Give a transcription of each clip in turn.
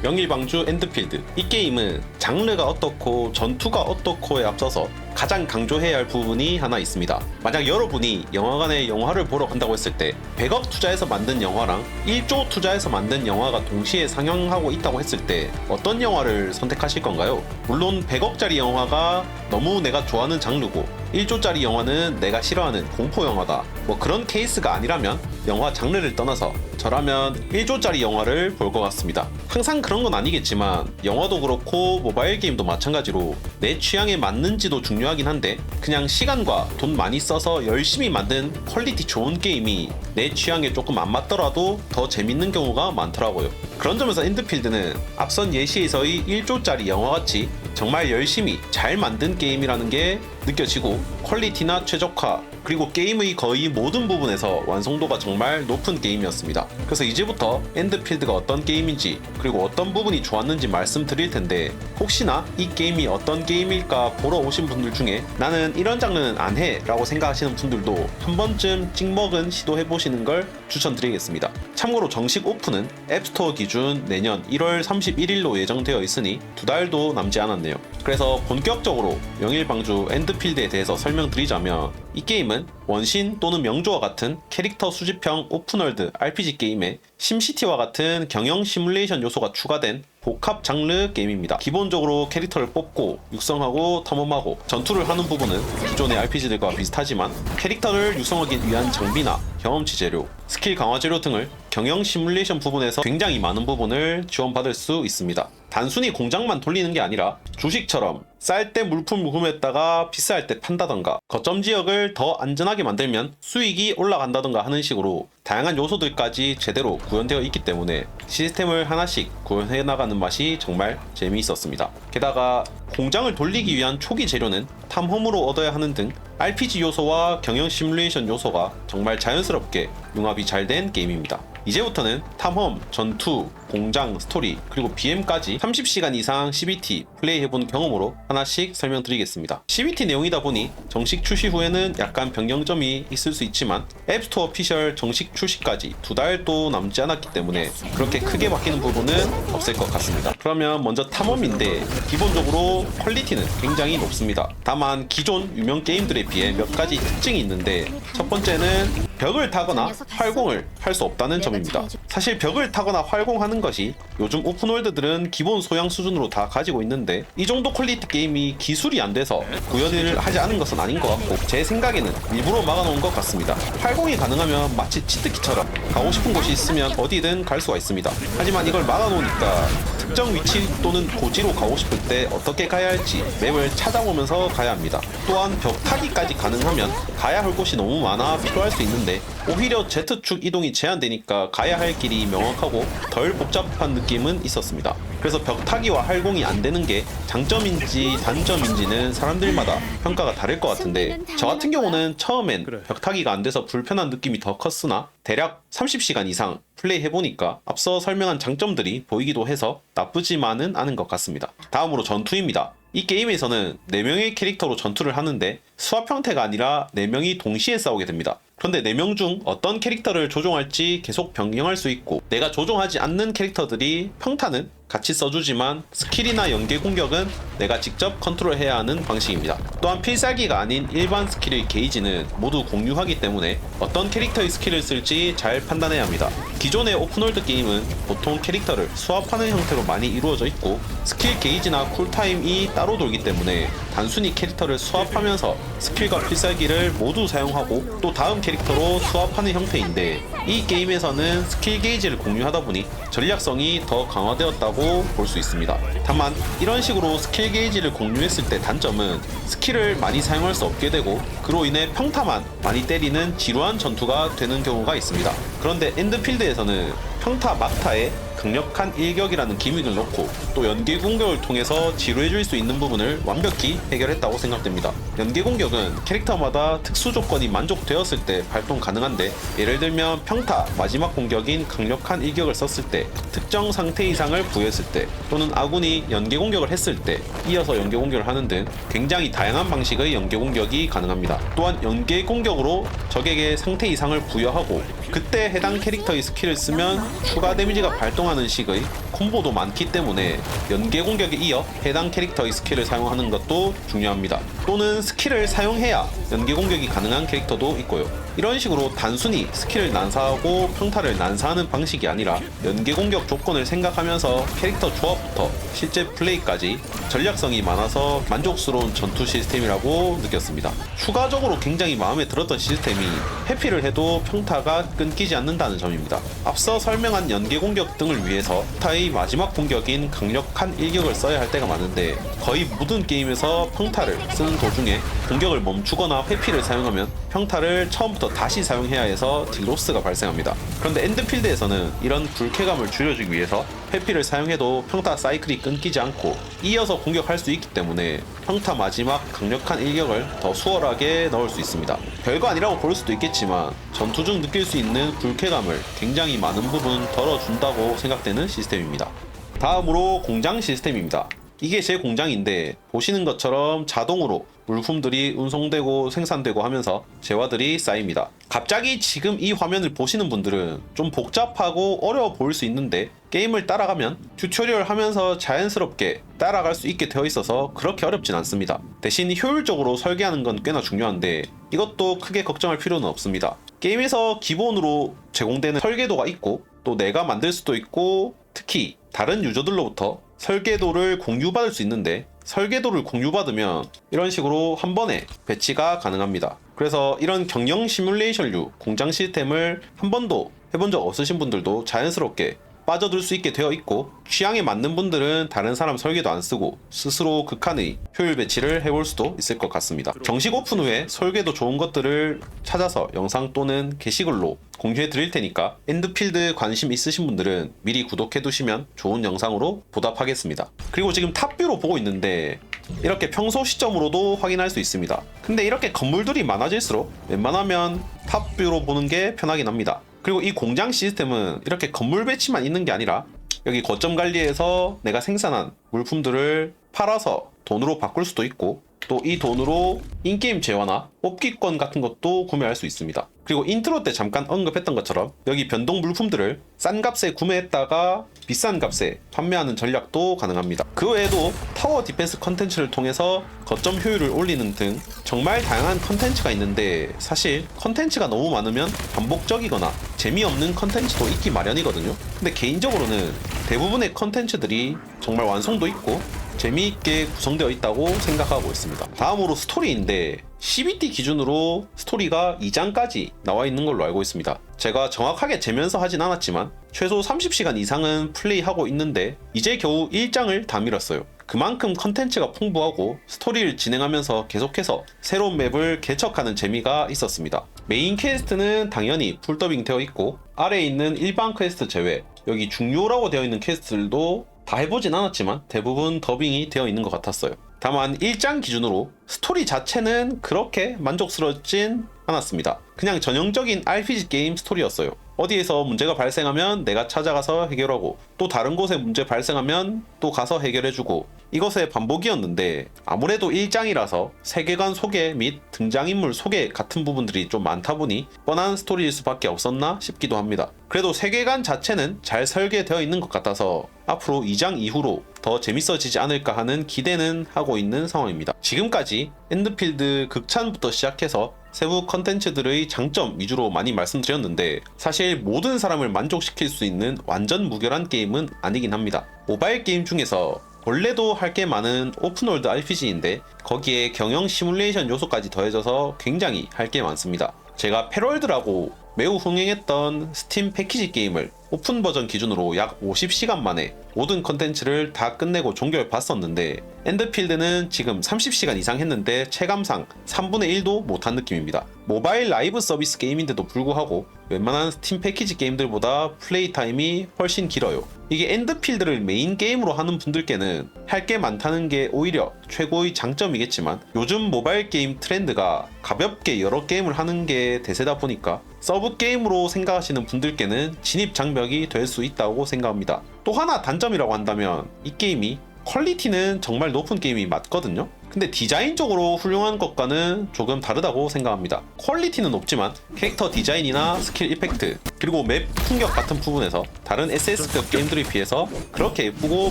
명일방주 엔드필드 이 게임은 장르가 어떻고 전투가 어떻고에 앞서서 가장 강조해야 할 부분이 하나 있습니다. 만약 여러분이 영화관에 영화를 보러 간다고 했을 때 100억 투자해서 만든 영화랑 1조 투자해서 만든 영화가 동시에 상영하고 있다고 했을 때 어떤 영화를 선택하실 건가요? 물론 100억짜리 영화가 너무 내가 좋아하는 장르고 1조짜리 영화는 내가 싫어하는 공포 영화다. 뭐 그런 케이스가 아니라면 영화 장르를 떠나서 저라면 1조짜리 영화를 볼 것 같습니다. 항상 그런 건 아니겠지만 영화도 그렇고 모바일 게임도 마찬가지로 내 취향에 맞는지도 중요하긴 한데 그냥 시간과 돈 많이 써서 열심히 만든 퀄리티 좋은 게임이 내 취향에 조금 안 맞더라도 더 재밌는 경우가 많더라고요. 그런 점에서 엔드필드는 앞선 예시에서의 1조짜리 영화같이 정말 열심히 잘 만든 게임이라는 게 느껴지고 퀄리티나 최적화 그리고 게임의 거의 모든 부분에서 완성도가 정말 높은 게임이었습니다. 그래서 이제부터 엔드필드가 어떤 게임인지 그리고 어떤 부분이 좋았는지 말씀드릴 텐데 혹시나 이 게임이 어떤 게임일까 보러 오신 분들 중에 나는 이런 장르는 안 해 라고 생각하시는 분들도 한 번쯤 찍먹은 시도해 보시는 걸 추천드리겠습니다. 참고로 정식 오픈은 앱스토어 기준 내년 1월 31일로 예정되어 있으니 두 달도 남지 않았네요. 그래서 본격적으로 명일방주 엔드필드에 대해서 설명드리자면 이 게임은 원신 또는 명조와 같은 캐릭터 수집형 오픈월드 RPG 게임에 심시티와 같은 경영 시뮬레이션 요소가 추가된 복합 장르 게임입니다. 기본적으로 캐릭터를 뽑고 육성하고 탐험하고 전투를 하는 부분은 기존의 RPG들과 비슷하지만 캐릭터를 육성하기 위한 장비나 경험치 재료, 스킬 강화 재료 등을 경영 시뮬레이션 부분에서 굉장히 많은 부분을 지원받을 수 있습니다. 단순히 공장만 돌리는 게 아니라 주식처럼 쌀 때 물품 구매했다가 비쌀 때 판다던가 거점 지역을 더 안전하게 만들면 수익이 올라간다던가 하는 식으로 다양한 요소들까지 제대로 구현되어 있기 때문에 시스템을 하나씩 구현해 나가는 맛이 정말 재미있었습니다. 게다가 공장을 돌리기 위한 초기 재료는 탐험으로 얻어야 하는 등 RPG 요소와 경영 시뮬레이션 요소가 정말 자연스럽게 융합이 잘 된 게임입니다. 이제부터는 탐험, 전투, 공장, 스토리, 그리고 BM까지 30시간 이상 CBT 플레이해본 경험으로 하나씩 설명드리겠습니다. CBT 내용이다 보니 정식 출시 후에는 약간 변경점이 있을 수 있지만 앱스토어 피셜 정식 출시까지 두 달도 남지 않았기 때문에 그렇게 크게 바뀌는 부분은 없을 것 같습니다. 그러면 먼저 탐험인데 기본적으로 퀄리티는 굉장히 높습니다. 다만 기존 유명 게임들에 비해 몇 가지 특징이 있는데 첫 번째는 벽을 타거나 활공을 할 수 없다는 점입니다. 사실 벽을 타거나 활공하는 것이 요즘 오픈월드들은 기본 소양 수준으로 다 가지고 있는데 이 정도 퀄리티 게임이 기술이 안 돼서 구현을 하지 않은 것은 아닌 것 같고 제 생각에는 일부러 막아놓은 것 같습니다. 활공이 가능하면 마치 치트키처럼 가고 싶은 곳이 있으면 어디든 갈 수가 있습니다. 하지만 이걸 막아놓으니까 특정 위치 또는 고지로 가고 싶을 때 어떻게 가야 할지 맵을 찾아보면서 가야 합니다. 또한 벽 타기까지 가능하면 가야 할 곳이 너무 많아 필요할 수 있는데 오히려 Z축 이동이 제한되니까 가야 할 길이 명확하고 덜 복잡한 느낌은 있었습니다. 그래서 벽 타기와 활공이 안 되는 게 장점인지 단점인지는 사람들마다 평가가 다를 것 같은데 저 같은 경우는 처음엔 벽 타기가 안 돼서 불편한 느낌이 더 컸으나 대략 30시간 이상 플레이 해보니까 앞서 설명한 장점들이 보이기도 해서 나쁘지만은 않은 것 같습니다. 다음으로 전투입니다. 이 게임에서는 4명의 캐릭터로 전투를 하는데 수합 형태가 아니라 4명이 동시에 싸우게 됩니다. 그런데 4명 중 어떤 캐릭터를 조종할지 계속 변경할 수 있고 내가 조종하지 않는 캐릭터들이 평타는 같이 써주지만 스킬이나 연계 공격은 내가 직접 컨트롤해야 하는 방식입니다. 또한 필살기가 아닌 일반 스킬의 게이지는 모두 공유하기 때문에 어떤 캐릭터의 스킬을 쓸지 잘 판단해야 합니다. 기존의 오픈월드 게임은 보통 캐릭터를 수합하는 형태로 많이 이루어져 있고 스킬 게이지나 쿨타임이 따로 돌기 때문에 단순히 캐릭터를 수합하면서 스킬과 필살기를 모두 사용하고 또 다음 캐릭터로 수합하는 형태인데 이 게임에서는 스킬 게이지를 공유하다 보니 전략성이 더 강화되었다고 볼 수 있습니다. 다만 이런 식으로 스킬 게이지를 공유했을 때 단점은 스킬을 많이 사용할 수 없게 되고 그로 인해 평타만 많이 때리는 지루한 전투가 되는 경우가 있습니다. 그런데 엔드필드에서는 평타 막타에 강력한 일격이라는 기믹을 넣고 또 연계 공격을 통해서 지루해질 수 있는 부분을 완벽히 해결했다고 생각됩니다. 연계 공격은 캐릭터마다 특수 조건이 만족되었을 때 발동 가능한데 예를 들면 평타 마지막 공격인 강력한 일격을 썼을 때 특정 상태 이상을 부여했을 때 또는 아군이 연계 공격을 했을 때 이어서 연계 공격을 하는 등 굉장히 다양한 방식의 연계 공격이 가능합니다. 또한 연계 공격으로 적에게 상태 이상을 부여하고 그때 해당 캐릭터의 스킬을 쓰면 추가 데미지가 발동할 사용하는 식의 콤보도 많기 때문에 연계 공격에 이어 해당 캐릭터의 스킬을 사용하는 것도 중요합니다. 또는 스킬을 사용해야 연계 공격이 가능한 캐릭터도 있고요. 이런 식으로 단순히 스킬을 난사하고 평타를 난사하는 방식이 아니라 연계 공격 조건을 생각하면서 캐릭터 조합부터 실제 플레이까지 전략성이 많아서 만족스러운 전투 시스템이라고 느꼈습니다. 추가적으로 굉장히 마음에 들었던 시스템이 회피를 해도 평타가 끊기지 않는다는 점입니다. 앞서 설명한 연계 공격 등을 위해서 평타의 마지막 공격인 강력한 일격을 써야 할 때가 많은데 거의 모든 게임에서 평타를 쓰는 도중에 공격을 멈추거나 회피를 사용하면 평타를 처음부터 다시 사용해야 해서 딜로스가 발생합니다. 그런데 엔드필드에서는 이런 불쾌감을 줄여주기 위해서 회피를 사용해도 평타 사이클이 끊기지 않고 이어서 공격할 수 있기 때문에 평타 마지막 강력한 일격을 더 수월하게 넣을 수 있습니다. 별거 아니라고 볼 수도 있겠지만 전투 중 느낄 수 있는 불쾌감을 굉장히 많은 부분 덜어준다고 생각되는 시스템입니다. 다음으로 공장 시스템입니다. 이게 제 공장인데 보시는 것처럼 자동으로 물품들이 운송되고 생산되고 하면서 재화들이 쌓입니다. 갑자기 지금 이 화면을 보시는 분들은 좀 복잡하고 어려워 보일 수 있는데 게임을 따라가면 튜토리얼 하면서 자연스럽게 따라갈 수 있게 되어 있어서 그렇게 어렵진 않습니다. 대신 효율적으로 설계하는 건 꽤나 중요한데 이것도 크게 걱정할 필요는 없습니다. 게임에서 기본으로 제공되는 설계도가 있고 또 내가 만들 수도 있고 특히 다른 유저들로부터 설계도를 공유받을 수 있는데 설계도를 공유받으면 이런 식으로 한 번에 배치가 가능합니다. 그래서 이런 경영 시뮬레이션류 공장 시스템을 한 번도 해본 적 없으신 분들도 자연스럽게 빠져들 수 있게 되어 있고 취향에 맞는 분들은 다른 사람 설계도 안 쓰고 스스로 극한의 효율 배치를 해볼 수도 있을 것 같습니다. 정식 오픈 후에 설계도 좋은 것들을 찾아서 영상 또는 게시글로 공유해 드릴 테니까 엔드필드 관심 있으신 분들은 미리 구독해 두시면 좋은 영상으로 보답하겠습니다. 그리고 지금 탑뷰로 보고 있는데 이렇게 평소 시점으로도 확인할 수 있습니다. 근데 이렇게 건물들이 많아질수록 웬만하면 탑뷰로 보는 게 편하긴 합니다. 그리고 이 공장 시스템은 이렇게 건물 배치만 있는 게 아니라 여기 거점 관리에서 내가 생산한 물품들을 팔아서 돈으로 바꿀 수도 있고 또 이 돈으로 인게임 재화나 뽑기권 같은 것도 구매할 수 있습니다. 그리고 인트로 때 잠깐 언급했던 것처럼 여기 변동 물품들을 싼 값에 구매했다가 비싼 값에 판매하는 전략도 가능합니다. 그 외에도 타워 디펜스 컨텐츠를 통해서 거점 효율을 올리는 등 정말 다양한 컨텐츠가 있는데 사실 컨텐츠가 너무 많으면 반복적이거나 재미없는 컨텐츠도 있기 마련이거든요. 근데 개인적으로는 대부분의 컨텐츠들이 정말 완성도 있고 재미있게 구성되어 있다고 생각하고 있습니다. 다음으로 스토리인데 CBT 기준으로 스토리가 2장까지 나와 있는 걸로 알고 있습니다. 제가 정확하게 재면서 하진 않았지만 최소 30시간 이상은 플레이하고 있는데 이제 겨우 1장을 다 밀었어요. 그만큼 컨텐츠가 풍부하고 스토리를 진행하면서 계속해서 새로운 맵을 개척하는 재미가 있었습니다. 메인 퀘스트는 당연히 풀더빙 되어 있고 아래에 있는 일반 퀘스트 제외 여기 중요라고 되어 있는 퀘스트들도 다 해보진 않았지만 대부분 더빙이 되어 있는 것 같았어요. 다만 1장 기준으로 스토리 자체는 그렇게 만족스럽진 않았습니다. 그냥 전형적인 RPG 게임 스토리였어요. 어디에서 문제가 발생하면 내가 찾아가서 해결하고 또 다른 곳에 문제 발생하면 또 가서 해결해주고 이것의 반복이었는데 아무래도 1장이라서 세계관 소개 및 등장인물 소개 같은 부분들이 좀 많다 보니 뻔한 스토리일 수밖에 없었나 싶기도 합니다. 그래도 세계관 자체는 잘 설계되어 있는 것 같아서 앞으로 2장 이후로 더 재밌어지지 않을까 하는 기대는 하고 있는 상황입니다. 지금까지 엔드필드 극찬부터 시작해서 세부 컨텐츠들의 장점 위주로 많이 말씀드렸는데 사실 모든 사람을 만족시킬 수 있는 완전 무결한 게임은 아니긴 합니다. 모바일 게임 중에서 원래도 할 게 많은 오픈월드 RPG인데 거기에 경영 시뮬레이션 요소까지 더해져서 굉장히 할 게 많습니다. 제가 패럴드라고 매우 흥행했던 스팀 패키지 게임을 오픈 버전 기준으로 약 50시간 만에 모든 컨텐츠를 다 끝내고 종결 봤었는데 엔드필드는 지금 30시간 이상 했는데 체감상 3분의 1도 못한 느낌입니다. 모바일 라이브 서비스 게임인데도 불구하고 웬만한 스팀 패키지 게임들보다 플레이 타임이 훨씬 길어요. 이게 엔드필드를 메인 게임으로 하는 분들께는 할 게 많다는 게 오히려 최고의 장점이겠지만 요즘 모바일 게임 트렌드가 가볍게 여러 게임을 하는 게 대세다 보니까 서브 게임으로 생각하시는 분들께는 진입 장벽이 될 수 있다고 생각합니다. 또 하나 단점이라고 한다면 이 게임이 퀄리티는 정말 높은 게임이 맞거든요. 근데 디자인적으로 훌륭한 것과는 조금 다르다고 생각합니다. 퀄리티는 높지만 캐릭터 디자인이나 스킬 이펙트 그리고 맵 풍격 같은 부분에서 다른 SS급 게임들에 비해서 그렇게 예쁘고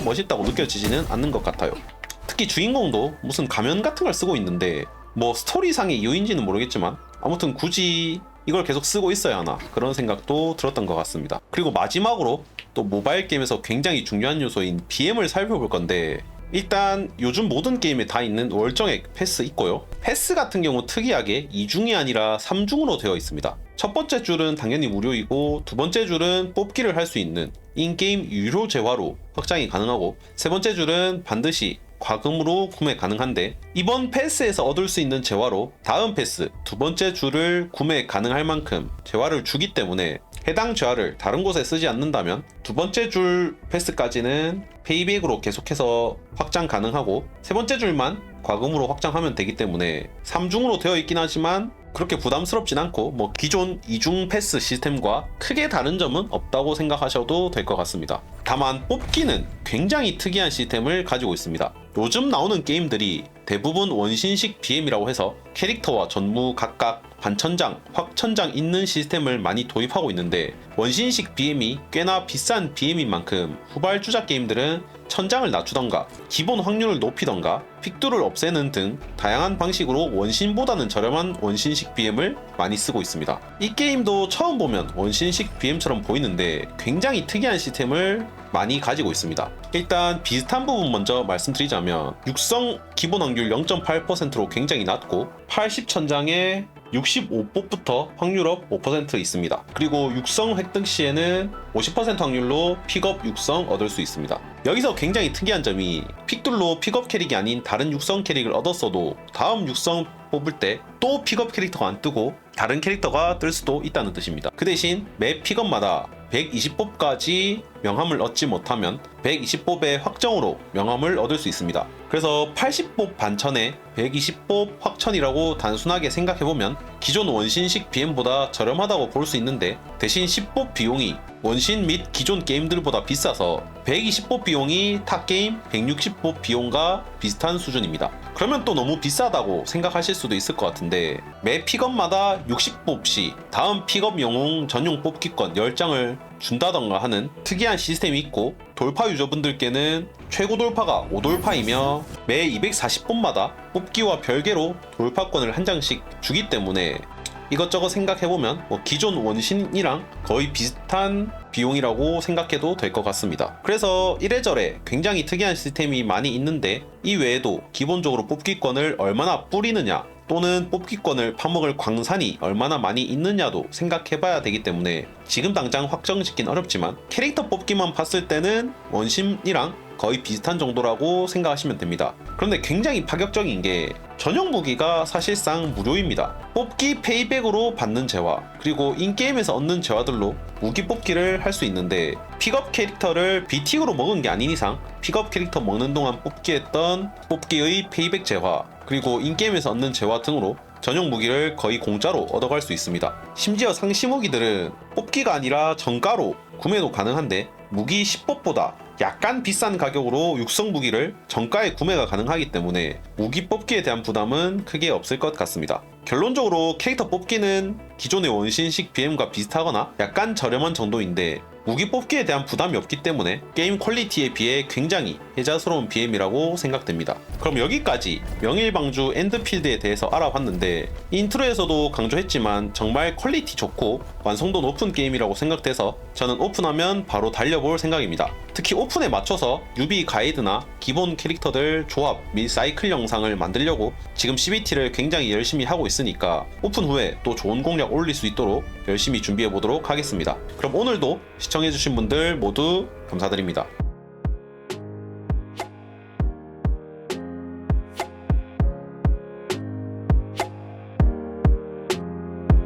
멋있다고 느껴지지는 않는 것 같아요. 특히 주인공도 무슨 가면 같은 걸 쓰고 있는데 뭐 스토리상의 이유인지는 모르겠지만 아무튼 굳이 이걸 계속 쓰고 있어야 하나 그런 생각도 들었던 것 같습니다. 그리고 마지막으로 또 모바일 게임에서 굉장히 중요한 요소인 BM을 살펴볼 건데 일단 요즘 모든 게임에 다 있는 월정액 패스 있고요. 패스 같은 경우 특이하게 2중이 아니라 3중으로 되어 있습니다. 첫 번째 줄은 당연히 무료이고 두 번째 줄은 뽑기를 할 수 있는 인게임 유료 재화로 확장이 가능하고 세 번째 줄은 반드시 과금으로 구매 가능한데 이번 패스에서 얻을 수 있는 재화로 다음 패스 두 번째 줄을 구매 가능할 만큼 재화를 주기 때문에 해당 재화를 다른 곳에 쓰지 않는다면 두 번째 줄 패스까지는 페이백으로 계속해서 확장 가능하고 세 번째 줄만 과금으로 확장하면 되기 때문에 3중으로 되어 있긴 하지만 그렇게 부담스럽진 않고 뭐 기존 2중 패스 시스템과 크게 다른 점은 없다고 생각하셔도 될 것 같습니다. 다만 뽑기는 굉장히 특이한 시스템을 가지고 있습니다. 요즘 나오는 게임들이 대부분 원신식 BM이라고 해서 캐릭터와 전무 각각 반천장, 확천장 있는 시스템을 많이 도입하고 있는데 원신식 BM이 꽤나 비싼 BM인 만큼 후발주자 게임들은 천장을 낮추던가 기본 확률을 높이던가 픽두를 없애는 등 다양한 방식으로 원신보다는 저렴한 원신식 BM을 많이 쓰고 있습니다. 이 게임도 처음 보면 원신식 BM처럼 보이는데 굉장히 특이한 시스템을 많이 가지고 있습니다. 일단 비슷한 부분 먼저 말씀드리자면 육성 기본 확률 0.8%로 굉장히 낮고 80천장에 65뽑부터 확률업 5% 있습니다. 그리고 육성 획득 시에는 50% 확률로 픽업 육성 얻을 수 있습니다. 여기서 굉장히 특이한 점이 픽둘로 픽업 캐릭이 아닌 다른 육성 캐릭을 얻었어도 다음 육성 뽑을 때 또 픽업 캐릭터가 안 뜨고 다른 캐릭터가 뜰 수도 있다는 뜻입니다. 그 대신 매 픽업마다 120뽑까지 명함을 얻지 못하면 120뽑의 확정으로 명함을 얻을 수 있습니다. 그래서 80뽑 반천에 120뽑 확천이라고 단순하게 생각해보면 기존 원신식 BM보다 저렴하다고 볼 수 있는데 대신 10뽑 비용이 원신 및 기존 게임들보다 비싸서 120뽑 비용이 타 게임 160뽑 비용과 비슷한 수준입니다. 그러면 또 너무 비싸다고 생각하실 수도 있을 것 같은데 매 픽업마다 60뽑 시 다음 픽업 영웅 전용 뽑기권 10장을 준다던가 하는 특이한 시스템이 있고 돌파 유저분들께는 최고 돌파가 5돌파이며 매 240뽑마다 뽑기와 별개로 돌파권을 한 장씩 주기 때문에 이것저것 생각해보면 뭐 기존 원신이랑 거의 비슷한 비용이라고 생각해도 될 것 같습니다. 그래서 이래저래 굉장히 특이한 시스템이 많이 있는데 이 외에도 기본적으로 뽑기권을 얼마나 뿌리느냐 또는 뽑기권을 파먹을 광산이 얼마나 많이 있느냐도 생각해봐야 되기 때문에 지금 당장 확정짓긴 어렵지만 캐릭터 뽑기만 봤을 때는 원신이랑 거의 비슷한 정도라고 생각하시면 됩니다. 그런데 굉장히 파격적인 게 전용 무기가 사실상 무료입니다. 뽑기 페이백으로 받는 재화, 그리고 인게임에서 얻는 재화들로 무기 뽑기를 할 수 있는데 픽업 캐릭터를 BT으로 먹은 게 아닌 이상 픽업 캐릭터 먹는 동안 뽑기했던 뽑기의 페이백 재화, 그리고 인게임에서 얻는 재화 등으로 전용 무기를 거의 공짜로 얻어갈 수 있습니다. 심지어 상시 무기들은 뽑기가 아니라 정가로 구매도 가능한데 무기 10법보다 약간 비싼 가격으로 육성 무기를 정가에 구매가 가능하기 때문에 무기 뽑기에 대한 부담은 크게 없을 것 같습니다. 결론적으로 캐릭터 뽑기는 기존의 원신식 BM과 비슷하거나 약간 저렴한 정도인데 무기 뽑기에 대한 부담이 없기 때문에 게임 퀄리티에 비해 굉장히 혜자스러운 BM이라고 생각됩니다. 그럼 여기까지 명일방주 엔드필드에 대해서 알아봤는데 인트로에서도 강조했지만 정말 퀄리티 좋고 완성도 높은 게임이라고 생각돼서 저는 오픈하면 바로 달려볼 생각입니다. 특히 오픈에 맞춰서 유비 가이드나 기본 캐릭터들 조합 및 사이클 영상을 만들려고 지금 CBT를 굉장히 열심히 하고 있으니까 오픈 후에 또 좋은 공략 올릴 수 있도록 열심히 준비해 보도록 하겠습니다. 그럼 오늘도 시청해주신 분들 모두 감사드립니다.